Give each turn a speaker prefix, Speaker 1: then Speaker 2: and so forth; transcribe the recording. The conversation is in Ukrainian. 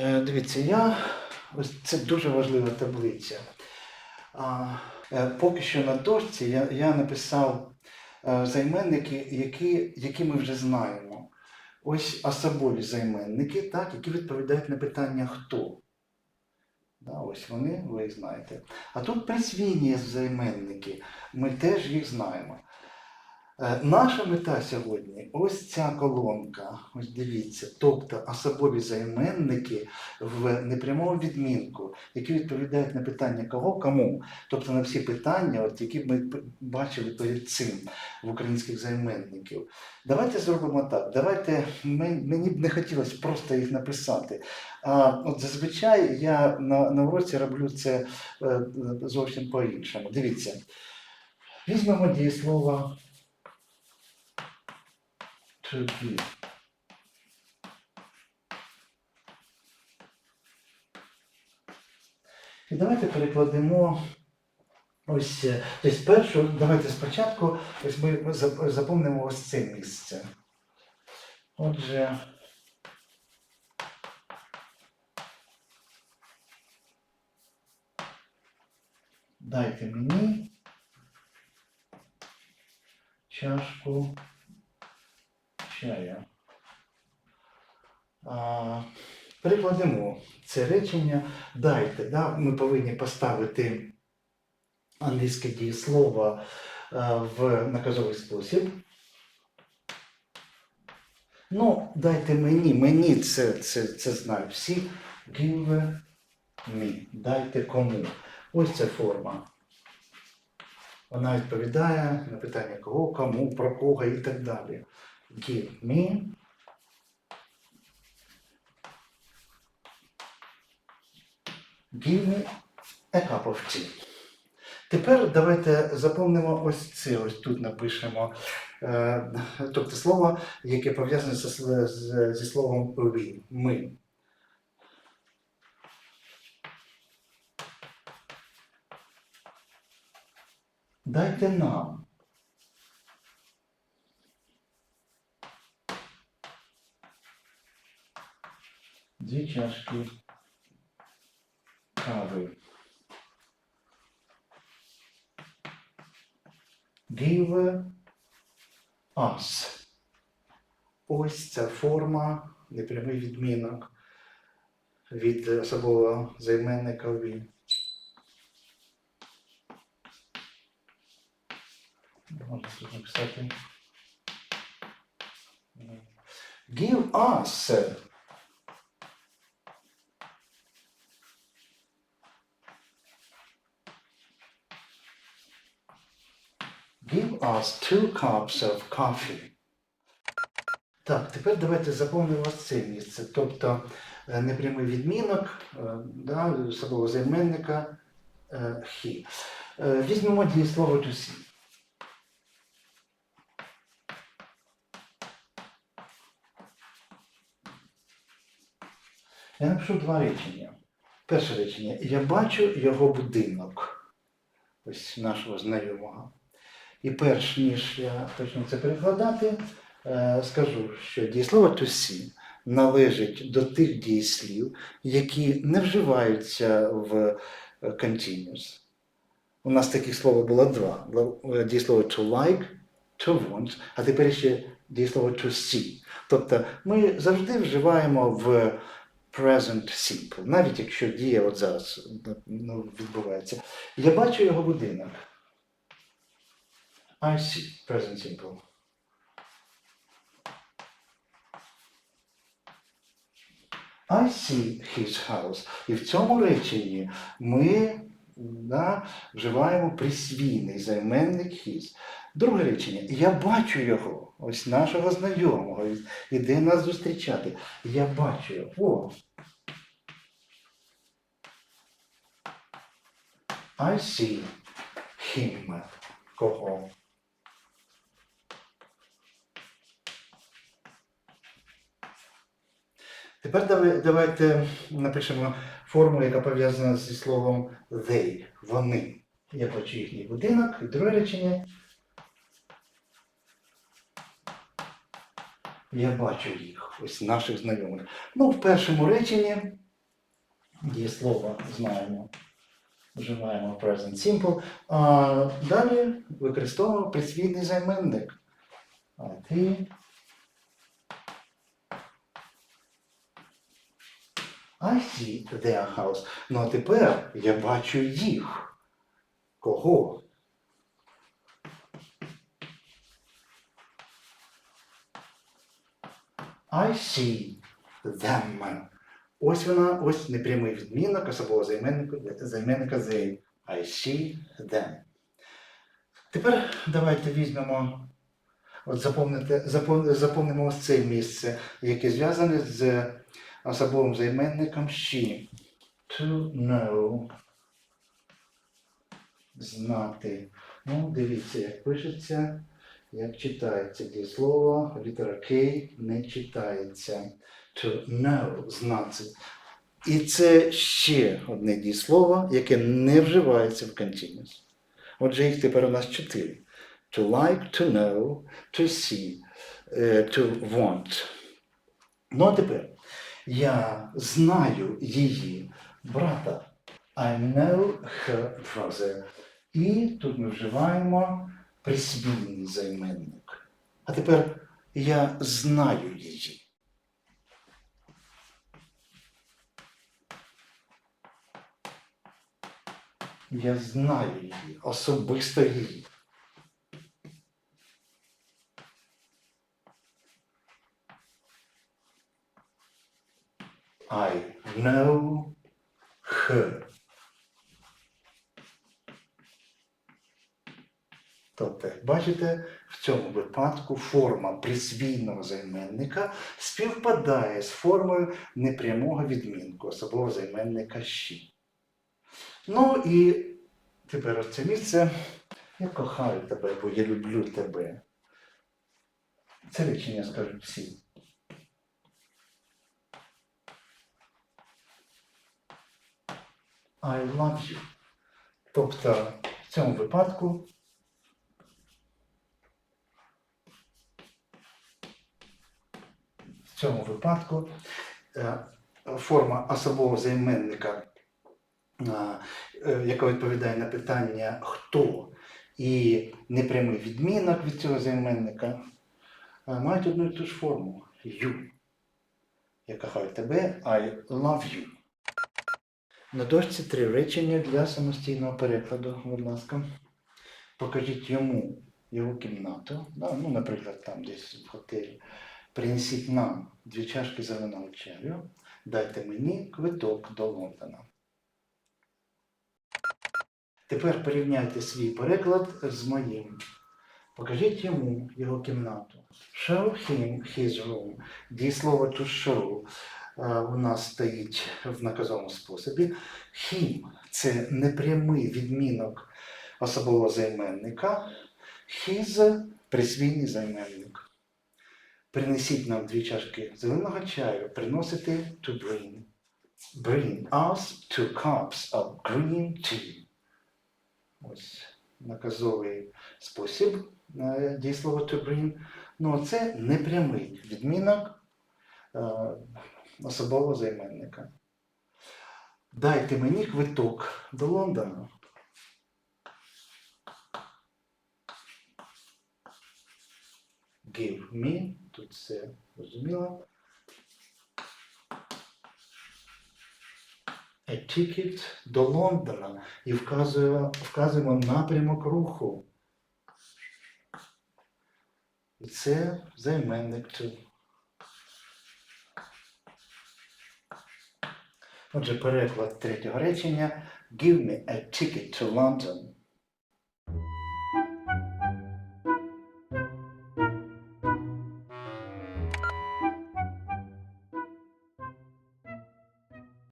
Speaker 1: Е, Дивіться, я ось це дуже важлива таблиця. Е, поки що на дошці я, я написав е, займенники, які, які ми вже знаємо. Ось особові займенники, так, які відповідають на питання хто. Да, ось вони, ви їх знаєте. А тут присвійні займенники, ми теж їх знаємо. Е, Наша мета сьогодні ось ця колонка. Ось дивіться, тобто особові займенники в непрямому відмінку, які відповідають на питання кого, кому, тобто на всі питання, от, які ми бачили перед цим в українських займенників. Давайте зробимо так. Давайте мені б не хотілося просто їх написати. А от зазвичай я на, на уроці роблю це е, зовсім по-іншому. Дивіться. Візьмемо дієслово to. І давайте перекладемо ось, е, тобто першу, давайте спочатку ось ми зап- запомнимо ось це місце. Отже, дайте мені чашку чая. А, перекладемо це речення. Дайте. Да? Ми повинні поставити англійське дієслово в наказовий спосіб. Ну, дайте мені, мені це, це, це знають всі. Give me. Дайте кому. Ось ця форма. Вона відповідає на питання кого, кому, про кого і так далі. Give me. Give me a cup of tea. Тепер давайте заповнимо ось це. Ось тут напишемо. Е, тобто слово, яке пов'язане зі, словом we, ми. Дайте нам. Дві чашки кави. Give us. Ось ця форма, непрямий відмінок від особового займенника він. Можна тут написати. Give us. Give us two cups of coffee. Так, тепер давайте заповнимо це місце. Тобто е, непрямий відмінок е, да, особового займенника е, he. Візьмемо to see. Я напишу два речення. Перше речення. Я бачу його будинок. Ось нашого знайомого. І перш ніж я почну це перекладати, е, скажу, що дієслово to належить до тих дієслів, які не вживаються в е, continuous. У нас таких слов було два. Е, Дієслово to like, to want, а тепер ще дієслово to see. Тобто ми завжди вживаємо в present simple, навіть якщо дія от зараз ну, відбувається. Я бачу його будинок. I see present simple. I see his house. І в цьому реченні ми да, вживаємо присвійний займенник his. Друге речення. Я бачу його, ось нашого знайомого, іде нас зустрічати. Я бачу його. I see him. Кого? Тепер давайте напишемо форму, яка пов'язана зі словом they, вони. Я бачу їхній будинок. І друге речення. Я бачу їх, ось наших знайомих. Ну, в першому реченні дієслова знаємо. Вживаємо present simple. А далі використовуємо присвійний займенник. А ти. I see their house. Ну а тепер я бачу їх. Кого? I see them. Ось вона, ось непрямий відмінок особового займенника, займенника they. I see them. Тепер давайте візьмемо, от запомните, запом- запомнимо ось це місце, яке зв'язане з особовим займенником she. To know. Знати. Ну, дивіться, як пишеться, як читається дієслово, літера K не читається. To know, знати. І це ще одне дієслово, яке не вживається в continuous. Отже, їх тепер у нас чотири. To like, to know, to see, е, to want. Ну а тепер я знаю її брата. I know her brother. І тут ми вживаємо присвійний займенник. А тепер я знаю її. Я знаю її, особисто її. I know her. Тобто, бачите, в цьому випадку форма присвійного займенника співпадає з формою непрямого відмінку особового займенника «she». Ну і тепер ось це місце. Я кохаю тебе, бо я люблю тебе. Це речення скажуть всі. I love you. Тобто в цьому випадку в цьому випадку е, форма особового займенника, е, е, яка відповідає на питання хто і непрямий відмінок від цього займенника, мають одну і ту ж форму you. Я кохаю тебе, I love you. На дошці три речення для самостійного перекладу, будь ласка. Покажіть йому його кімнату. Ну, наприклад, там десь в готелі. Принесіть нам дві чашки зеленого чаю. Дайте мені квиток до Лондона. Тепер порівняйте свій переклад з моїм. Покажіть йому його кімнату. Show him his room. Дієслово to show е, у нас стоїть в наказовому способі. Him – це непрямий відмінок особового займенника. His – присвійний займенник. Принесіть нам дві чашки зеленого чаю. Приносити to bring. Bring us two cups of green tea. Ось наказовий спосіб е, дієслова to bring. Ну, це непрямий відмінок е, особового займенника. Дайте мені квиток до Лондона. Give me, тут все зрозуміло. A ticket до Лондона і вказуємо, вказуємо напрямок руху. І це займенник to. Отже, переклад третього речення. Give me a ticket to London.